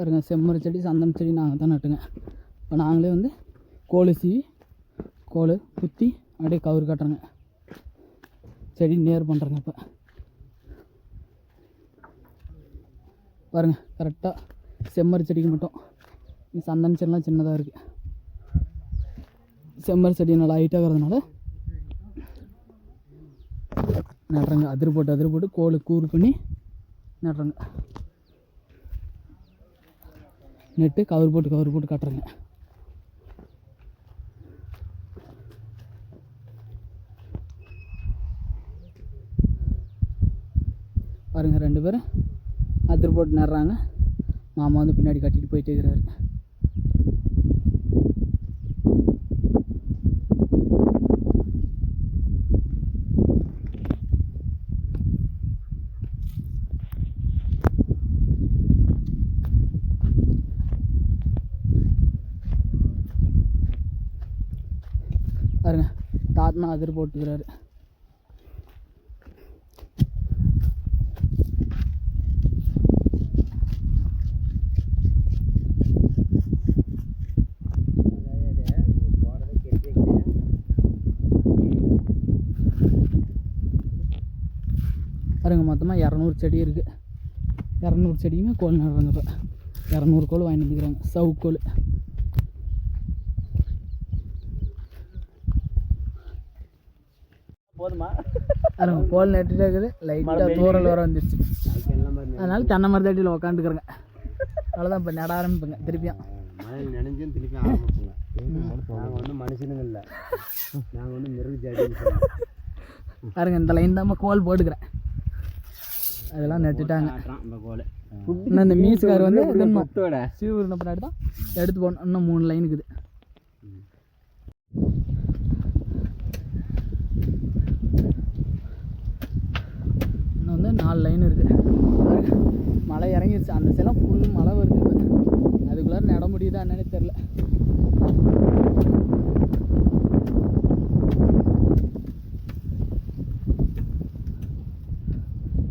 பாருங்கள் செம்மறி செடி சந்தன செடி நாங்கள் தான் நட்டுங்க. இப்போ நாங்களே வந்து கோழி சீவி கோல் குத்தி அப்படியே கவுரு கட்டுறோங்க. செடி நேர் பண்ணுறோங்க இப்போ. பாருங்கள் கரெக்டாக செம்மறி செடிக்கு மட்டும். சந்தன செடிலாம் சின்னதாக இருக்குது செம்மறி செடி நல்லா ஹைட்டாக இருக்கிறதுனால நடுறாங்க. அதிர் போட்டு அதிர் போட்டு கோல் கூறு பண்ணி நடுறாங்க. நெட்டு கவர் போட்டு கவர் போட்டு கட்டுறேங்க. பாருங்க ரெண்டு பேரும் அதிர் போட்டு நடுறாங்க. மாமா வந்து பின்னாடி கட்டிட்டு போயிட்டே இருக்கிறாரு. பாருங்க தாத்மா அதிர் போட்டுக்கிறாரு. பாருங்க மொத்தமாக இரநூறு செடி இருக்குது இரநூறு செடியுமே கோல் நடுறாங்க இப்போ இரநூறு கோல் வாங்கிட்டு வந்துக்கிறாங்க சவு கோல் போதுமா? கோல் நட்டுட்டே இருக்குது. லைட்டாக தூரல் வர வந்துருச்சு. அதனால தென்னை மரத்தடியில் உக்காந்துக்கிறேங்க. அவ்வளோதான் இப்போ நட ஆரம்பிப்புங்க திருப்பியும். மழையில் நினைஞ்சும் திருப்பி ஆரம்பிச்சுங்க. நாங்கள் வந்து மனுஷனுங்க இல்லை. நாங்கள் வந்து மிருக ஜாதி பாருங்க இந்த லைன் தான் கோல் போட்டுக்கிறேன். அதெல்லாம் நட்டுட்டாங்க. இந்த கோல். இன்னும் இந்த மீசுக்கார் வந்து முத்தோட சீவுருந்த பின்னாடி தான் எடுத்து போகணும் இன்னும் மூணு லைன் இருக்குது இன்னும் வந்து நாலு லைன் இருக்குது மழை இறங்கிருச்சு. அந்த சைலாம் ஃபுல் மழை வருது அதுக்குள்ளே நட முடியுதா என்னன்னு தெரில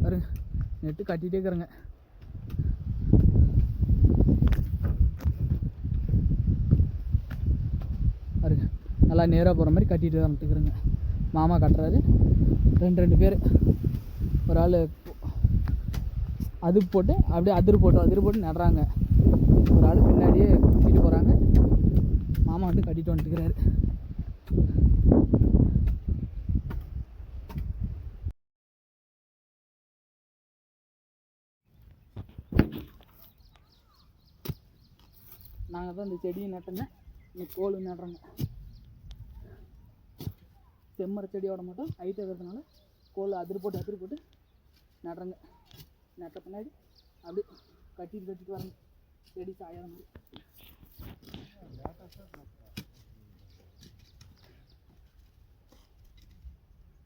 பாருங்க நெட்டு கட்டிகிட்டே இருக்கிறேங்க. பாருங்க நல்லா நேராக போகிற மாதிரி கட்டிகிட்டு தான் நட்டுக்கிறேங்க மாமா கட்டுறாரு. ரெண்டு ரெண்டு பேர். ஒரு ஆள் அது போட்டு அப்படியே அதிர் போட்டு அதிர் போட்டு நடுறாங்க. ஒரு ஆள் பின்னாடியே கூட்டிகிட்டு போகிறாங்க மாமா வந்து கட்டிட்டு வந்துட்டுக்கிறாரு நாங்கள் தான் இந்த செடியை நட்டுங்க இந்த கோல் நடுறோங்க. செம்மர செடியோட மட்டும். ஹைட்டாக இருக்கிறதுனால கோல் அதிர் போட்டு அதிர் போட்டு நடுறங்க நட்ட பின்னாடி அப்படி கட்டிட்டு கட்டிட்டு வரணும். செடி சாயிற மாதிரி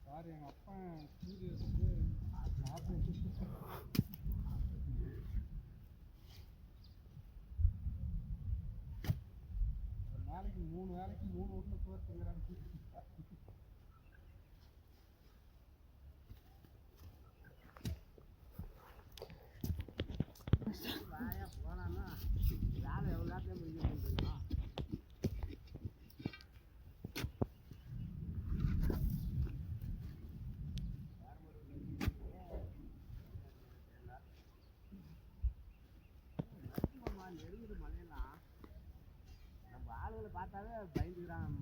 சார் எங்கள் அப்பா சூரியனுக்கு நாளைக்கு மூணு வேலைக்கு மூணு வீட்டில் சோறு திங்கிறான்னு பார்த்தாவே பயந்துக்கிறான்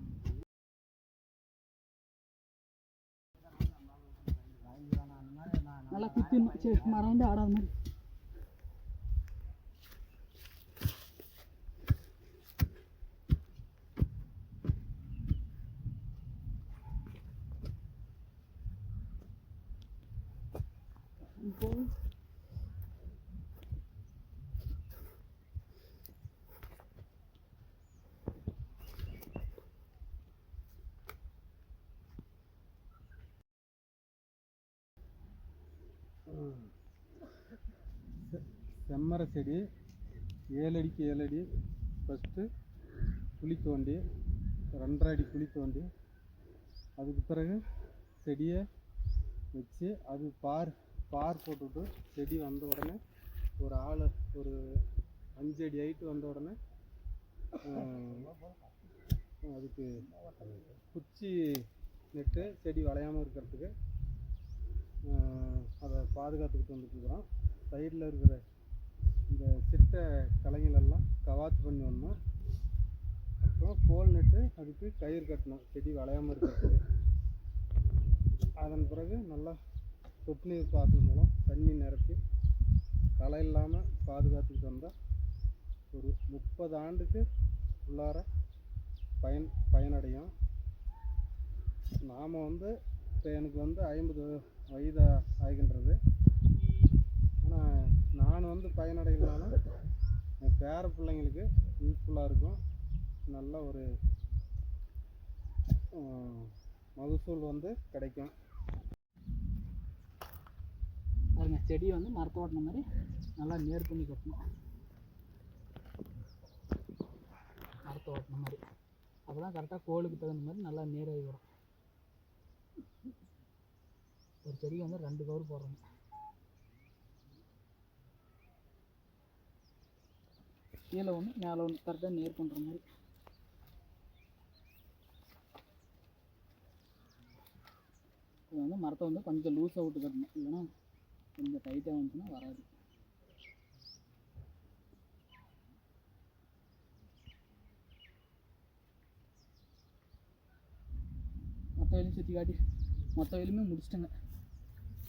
நல்லா குத்தி சரி மரம் வந்து ஆடாத மாதிரி இப்போ செம்மர செடி ஏழு அடிக்கு ஏழு அடி ஃபஸ்ட்டு குழி தோண்டி ரெண்டரை அடி குழி தோண்டி அதுக்கு பிறகு செடியை வச்சு அது பார் பார் போட்டுவிட்டு செடி வந்த உடனே ஒரு ஆள் ஒரு அஞ்சு அடி ஹைட்டு வந்த உடனே அதுக்கு குச்சி நெட்டு செடி வளையாமல் இருக்கிறதுக்கு அதை பாதுகாத்துக்கிட்டு வந்துட்டுருக்குறோம் சைடில் இருக்கிற இந்த சிட்ட கலைகள் கவாத்து பண்ணி அப்புறம் கோல் நட்டு அதுக்கு கயிறு கட்டணும். செடி வளையாமல் இருக்கிறது அதன் பிறகு நல்லா சொட்டு நீர் பாசனம் மூலம் தண்ணி நிரப்பி களை இல்லாமல் பாதுகாத்துக்கிட்டு வந்தால் ஒரு முப்பது ஆண்டுக்கு உள்ளார பயன் பயனடையும். நாம் வந்து இப்போ எனக்கு வந்து ஐம்பது வயது ஆகின்றது. நான் வந்து பயனடையலனாலும் என் பேர பிள்ளைங்களுக்கு யூஸ்ஃபுல்லாக இருக்கும். நல்ல ஒரு மகசூல் வந்து கிடைக்கும். பாருங்க செடியை வந்து மரத்தை ஓட்டின மாதிரி நல்லா நேர் பண்ணி கட்டணும். மரத்தை ஓட்டின மாதிரி. அப்போ தான் கரெக்டாக கோலுக்கு தகுந்த மாதிரி நல்லா நேராகி வரும். ஒரு செடிக்கு வந்து ரெண்டு கவர் போடுறோம் கீழே ஒன்று மேலே ஒன்று கரெக்டாக நேர் பண்ணுற மாதிரி. இது வந்து மரத்தை வந்து கொஞ்சம் லூஸாக விட்டு கட்டணும் இல்லைன்னா கொஞ்சம் டைட்டாக வந்துச்சுன்னா வராது. மொத்த வேலையும் சுற்றி காட்டி மொத்த வேலையுமே முடிச்சிட்டேங்க.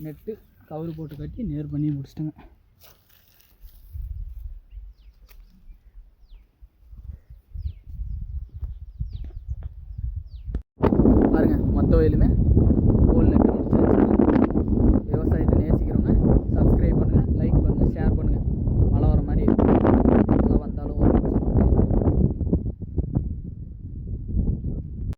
நெட்டு கவர் போட்டு கட்டி நேர் பண்ணி முடிச்சிட்டேங்க. பாருங்க மொத்த வயலுமே.